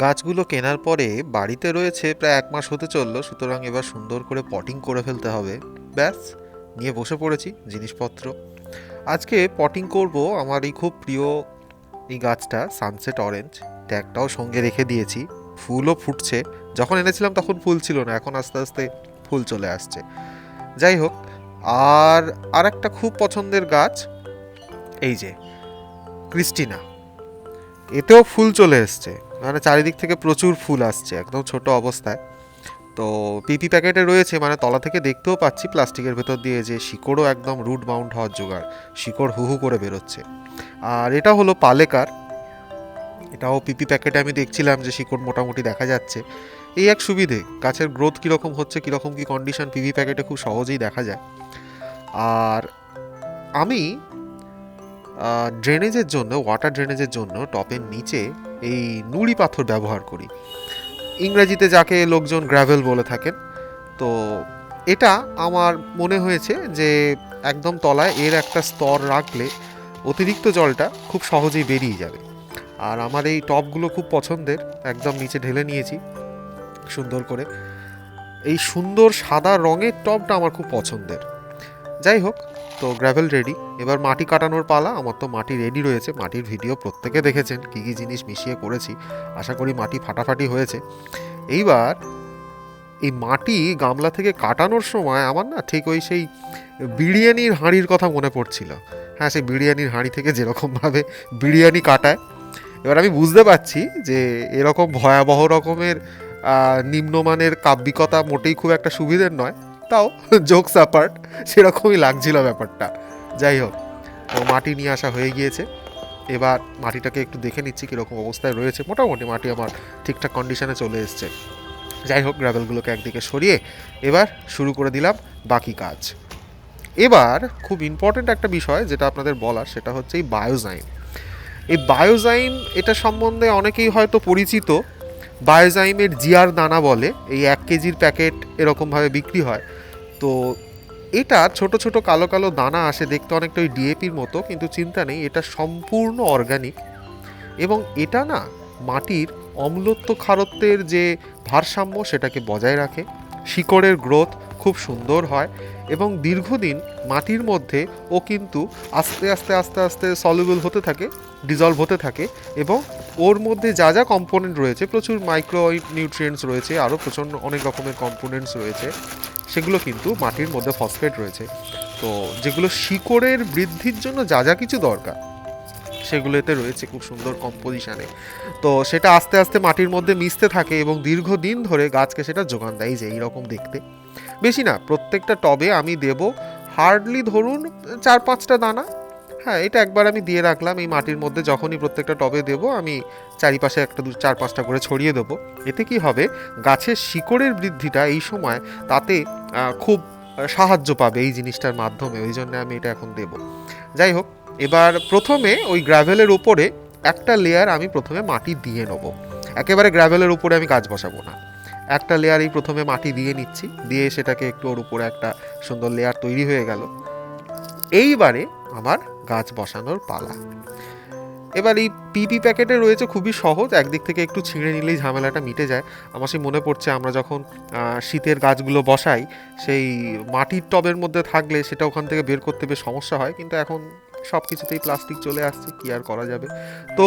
গাছগুলো কেনার পরে বাড়িতে রয়েছে প্রায় এক মাস হতে চলল, সুতরাং এবার সুন্দর করে পটিং করে ফেলতে হবে। ব্যাস, নিয়ে বসে পড়েছি জিনিসপত্র। আজকে পটিং করব আমার এই খুব প্রিয় এই গাছটা সানসেট অরেঞ্জ ট্যাগটাও সঙ্গে রেখে দিয়েছি। ফুলও ফুটছে। যখন এনেছিলাম তখন ফুল ছিল না, এখন আস্তে আস্তে ফুল চলে আসছে। যাই হোক, আর আর একটা খুব পছন্দের গাছ, এই যে, ক্রিস্টিনা। এতেও ফুল চলে এসছে। মানে চারিদিক থেকে প্রচুর ফুল আসছে, একদম ছোট অবস্থায়। তো পিপি প্যাকেটে রয়েছে মানে তলা থেকে দেখতেও পাচ্ছি প্লাস্টিকের ভেতর দিয়ে যে শিকড়ও একদম রুট বাউন্ড হওয়ার জোগাড়, শিকড় হু হু করে বেরোচ্ছে। আর এটা হলো পালেকার। এটাও পিপি প্যাকেটে আমি দেখছিলাম যে শিকড় মোটামুটি দেখা যাচ্ছে। এই এক সুবিধে, গাছের গ্রোথ কীরকম হচ্ছে, কীরকম কী কন্ডিশন পিপি প্যাকেটে খুব সহজেই দেখা যায়। আর আমি ড্রেনেজের জন্য ওয়াটার ড্রেনেজের জন্য টপের নিচে এই নুড়ি পাথর ব্যবহার করি। ইংরেজিতে যাকে লোকজন গ্র্যাভেল বলে থাকেন, তো এটা আমার মনে হয়েছে যে একদম তলায় এর একটা স্তর রাখলে অতিরিক্ত জলটা খুব সহজেই বেরিয়ে যাবে। আর আমার এই টপগুলো খুব পছন্দের, একদম নিচে ঢেলে নিয়েছি সুন্দর করে। এই সুন্দর সাদা রঙের টপটা আমার খুব পছন্দের। যাই হোক তো গ্র্যাভেল রেডি এবার মাটি কাটানোর পালা। আমার তো মাটি রেডি রয়েছে। মাটির ভিডিও প্রত্যেকে দেখেছেন। কী কী জিনিস মিশিয়ে করেছি। আশা করি মাটি ফাটাফাটি হয়েছে। এইবার এই মাটি গামলা থেকে কাটানোর সময় আমার না ঠিক ওই সেই বিরিয়ানির হাঁড়ির কথা মনে পড়ছিল। হ্যাঁ সেই বিরিয়ানির হাঁড়ি থেকে যেরকমভাবে বিরিয়ানি কাটায়। এবার আমি বুঝতে পারছি যে এরকম ভয়াবহ রকমের নিম্নমানের কাব্যিকতা মোটেই খুব একটা সুবিধের নয়। তাও জোকস অ্যাপার্ট সেরকমই লাগছিল ব্যাপারটা। যাই হোক তো মাটি নিয়ে আসা হয়ে গিয়েছে। এবার মাটিটাকে একটু দেখে নিচ্ছি কীরকম অবস্থায় রয়েছে। মোটামুটি মাটি আমার ঠিকঠাক কন্ডিশনে চলে এসছে। যাই হোক গ্রাভেলগুলোকে একদিকে সরিয়ে এবার শুরু করে দিলাম বাকি কাজ। এবার খুব ইম্পর্ট্যান্ট একটা বিষয় যেটা আপনাদের বলার, সেটা হচ্ছে এই বায়োজাইম এই বায়োজাইম এটা সম্বন্ধে অনেকেই হয়তো পরিচিত বায়োজাইমের জিয়ার দানা বলে, এই এক কেজির প্যাকেট এরকমভাবে বিক্রি হয়। তো এটা ছোট ছোট কালো কালো দানা আসে, দেখতে অনেকটা ওই ডিএপির মতো, কিন্তু চিন্তা নেই, এটা সম্পূর্ণ অর্গানিক। এবং এটা না মাটির অম্লত্ব খারত্বের যে ভারসাম্য, সেটাকে বজায় রাখে। শিকড়ের গ্রোথ খুব সুন্দর হয় এবং দীর্ঘদিন মাটির মধ্যে ও কিন্তু আস্তে আস্তে আস্তে আস্তে সলিউবল হতে থাকে ডিজলভ হতে থাকে এবং ওর মধ্যে যা যা কম্পোনেন্ট রয়েছে, প্রচুর মাইক্রো নিউট্রিয়েন্টস রয়েছে, আরও প্রচণ্ড অনেক রকমের কম্পোনেন্টস রয়েছে, সেগুলো কিন্তু মাটির মধ্যে ফসফেট রয়েছে। তো যেগুলো শিকড়ের বৃদ্ধির জন্য যা যা কিছু দরকার, সেগুলোতে রয়েছে খুব সুন্দর কম্পোজিশানে তো সেটা আস্তে আস্তে মাটির মধ্যে মিশতে থাকে এবং দীর্ঘদিন ধরে গাছকে সেটা যোগান দেয় যে এইরকম দেখতে। বেশি না, প্রত্যেকটা টবে আমি দেব হার্ডলি ধরুন চার পাঁচটা দানা। হ্যাঁ এটা একবার আমি দিয়ে রাখলাম, এই মাটির মধ্যে যখনই প্রত্যেকটা টবে দেব, আমি চারিপাশে একটা দু, চার পাঁচটা করে ছড়িয়ে দেবো। এতে কি হবে, গাছের শিকড়ের বৃদ্ধিটা এই সময় তাতে খুব সাহায্য পাবে এই জিনিসটার মাধ্যমে, ওই জন্য আমি এটা এখন দেব। যাই হোক, এবার প্রথমে ওই গ্রাভেলের উপরে একটা লেয়ার আমি প্রথমে মাটি দিয়ে নেব। একেবারে গ্রাভেলের উপরে আমি গাছ বসাবো না। একটা লেয়ারই প্রথমে মাটি দিয়ে নিচ্ছি, দিয়ে সেটাকে একটু ওর উপরে একটা সুন্দর লেয়ার তৈরি হয়ে গেল। এইবারে আমার গাছ বসানোর পালা। এবার এই পিপি প্যাকেটে রয়েছে খুবই সহজ, একদিক থেকে একটু ছিঁড়ে নিলেই ঝামেলাটা মিটে যায়। আমার সেই মনে পড়ছে আমরা যখন শীতের গাছগুলো বসাই, সেই মাটির টবের মধ্যে থাকলে সেটা ওখান থেকে বের করতে বেশ সমস্যা হয়, কিন্তু এখন সব কিছুতেই প্লাস্টিক চলে আসছে, কি আর করা যাবে? তো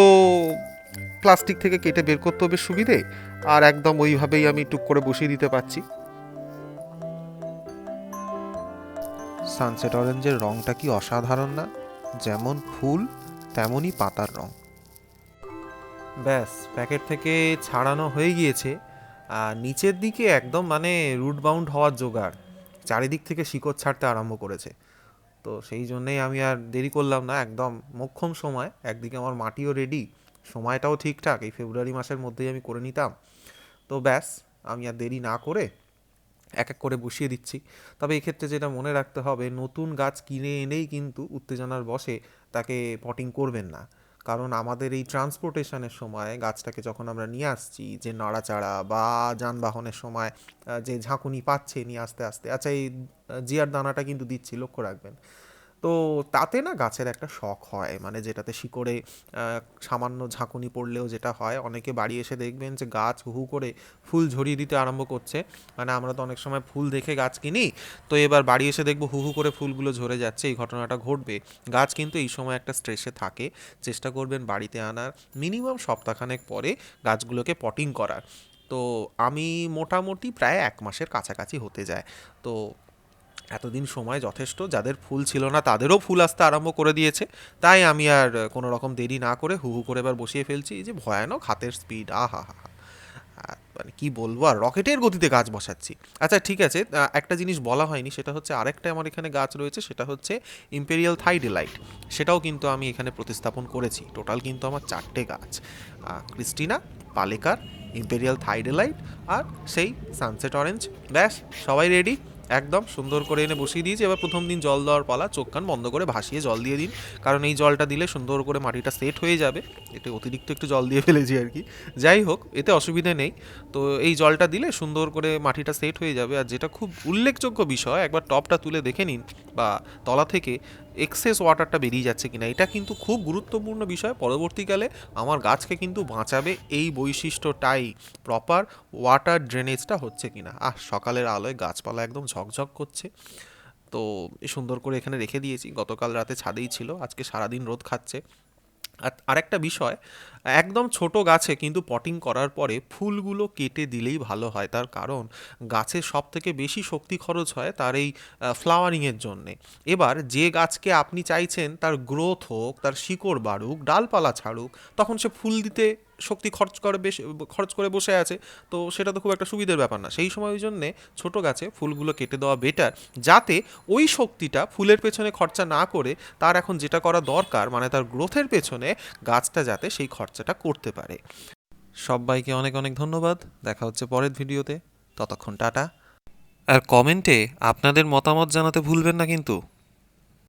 প্লাস্টিক থেকে কেটে বের করতে হবে সুবিধে আর একদম ওইভাবেই আমি টুক করে বসিয়ে দিতে পারছি। সানসেট অরেঞ্জের রংটা কি অসাধারণ না? যেমন ফুল তেমনই পাতার রং। ব্যাস প্যাকেট থেকে ছাড়ানো হয়ে গিয়েছে। আর নিচের দিকে একদম মানে রুট বাউন্ড হওয়ার জোগাড়। চারিদিক থেকে শিকড় ছাড়তে আরম্ভ করেছে। তো সেই জন্যেই আমি আর দেরি করলাম না একদম মোক্ষম সময়। একদিকে আমার মাটিও রেডি সময়টাও ঠিকঠাক, এই ফেব্রুয়ারি মাসের মধ্যেই আমি করে নিতাম। তো ব্যাস, আমি আর দেরি না করে এক এক করে বসিয়ে দিচ্ছি। তবে এক্ষেত্রে যেটা মনে রাখতে হবে, নতুন গাছ কিনে এনেই কিন্তু উত্তেজনার বসে তাকে পটিং করবেন না। কারণ আমাদের এই ট্রান্সপোর্টেশনের সময় গাছটাকে যখন আমরা নিয়ে আসছি, যে নাড়াচাড়া বা যানবাহনের সময় যে ঝাঁকুনি পাচ্ছে নিয়ে আস্তে আস্তে আচ্ছা এই জিয়ার দানাটা কিন্তু দিচ্ছি, লক্ষ্য রাখবেন। তো তাতে না গাছের একটা শখ হয়। মানে যেটাতে শিকড়ে সামান্য ঝাঁকুনি পড়লেও যেটা হয়, অনেকে বাড়ি এসে দেখবেন যে গাছ হু করে ফুল ঝরিয়ে দিতে আরম্ভ করছে। মানে আমরা তো অনেক সময় ফুল দেখে গাছ কিনি, তো এবার বাড়ি এসে দেখব হু হু করে ফুলগুলো ঝরে যাচ্ছে, এই ঘটনাটা ঘটবে। গাছ কিন্তু এই সময় একটা স্ট্রেসে থাকে। চেষ্টা করবেন বাড়িতে আনার মিনিমাম সপ্তাহখানেক পরে গাছগুলোকে পটিং করার। তো আমি মোটামুটি প্রায় এক মাসের কাছাকাছি হতে যায়। তো এতদিন সময় যথেষ্ট, যাদের ফুল ছিল না তাদেরও ফুল আসতে আরম্ভ করে দিয়েছে। তাই আমি আর কোনো রকম দেরি না করে হু হু করে এবার বসিয়ে ফেলছি। এই যে ভয়ানক হাতের স্পিড আহা হা মানে কি বলব আর রকেটের গতিতে গাছ বসাচ্ছি। আচ্ছা ঠিক আছে একটা জিনিস বলা হয়নি, সেটা হচ্ছে আরেকটা আমার এখানে গাছ রয়েছে, সেটা হচ্ছে ইম্পেরিয়াল থাইডেলাইট সেটাও কিন্তু আমি এখানে প্রতিস্থাপন করেছি। টোটাল কিন্তু আমার চারটে গাছ। ক্রিস্টিনা পালেকার ইম্পেরিয়াল থাইডেলাইট আর সেই সানসেট অরেঞ্জ ব্যাস, সবাই রেডি একদম সুন্দর করে এনে বসিয়ে দিয়েছি। এবার প্রথম দিন জল দেওয়ার পালা, চোখ কান বন্ধ করে ভাসিয়ে জল দিয়ে দিন। কারণ এই জলটা দিলে সুন্দর করে মাটিটা সেট হয়ে যাবে। এতে অতিরিক্ত একটু জল দিয়ে ফেলেছি আর কি। যাই হোক, এতে অসুবিধে নেই। তো এই জলটা দিলে সুন্দর করে মাটিটা সেট হয়ে যাবে। আর যেটা খুব উল্লেখযোগ্য বিষয়, একবার টপটা তুলে দেখে নিন বা তলা থেকে এক্সেস ওয়াটারটা বেরিয়ে যাচ্ছে কিনা, এটা কিন্তু খুব গুরুত্বপূর্ণ বিষয়। পরবর্তীকালে আমার গাছকে কিন্তু বাঁচাবে এই বৈশিষ্ট্যটাই প্রপার ওয়াটার ড্রেনেজটা হচ্ছে কিনা। আহ, সকালের আলোয় গাছপালা একদম ঝকঝক করছে। তো সুন্দর করে এখানে রেখে দিয়েছি। গতকাল রাতে ছাদেই ছিল, আজকে সারাদিন রোদ খাচ্ছে। আরেকটা বিষয়, একদম ছোট গাছে কিন্তু পটিং করার পরে ফুলগুলো কেটে দিলেই ভালো হয়। তার কারণ গাছের সব থেকে বেশি শক্তি খরচ হয় তার এই ফ্লাওয়ারিংয়ের জন্যে। এবার যে গাছকে আপনি চাইছেন তার গ্রোথ হোক, তার শিকড় বাড়ুক, ডালপালা ছাড়ুক, তখন সে ফুল দিতে শক্তি খরচ করে বেশ, খরচ করে বসে আছে, তো সেটা তো খুব একটা সুবিধার ব্যাপার না। সেই সময় ওই জন্যে ছোটো গাছে ফুলগুলো কেটে দেওয়া বেটার যাতে ওই শক্তিটা ফুলের পেছনে খরচা না করে তার এখন যেটা করা দরকার মানে তার গ্রোথের পেছনে গাছটা যাতে সেই খরচাটা করতে পারে। সবাইকে অনেক অনেক ধন্যবাদ। দেখা হচ্ছে পরের ভিডিওতে। ততক্ষণ টাটা। আর কমেন্টে আপনাদের মতামত জানাতে ভুলবেন না কিন্তু।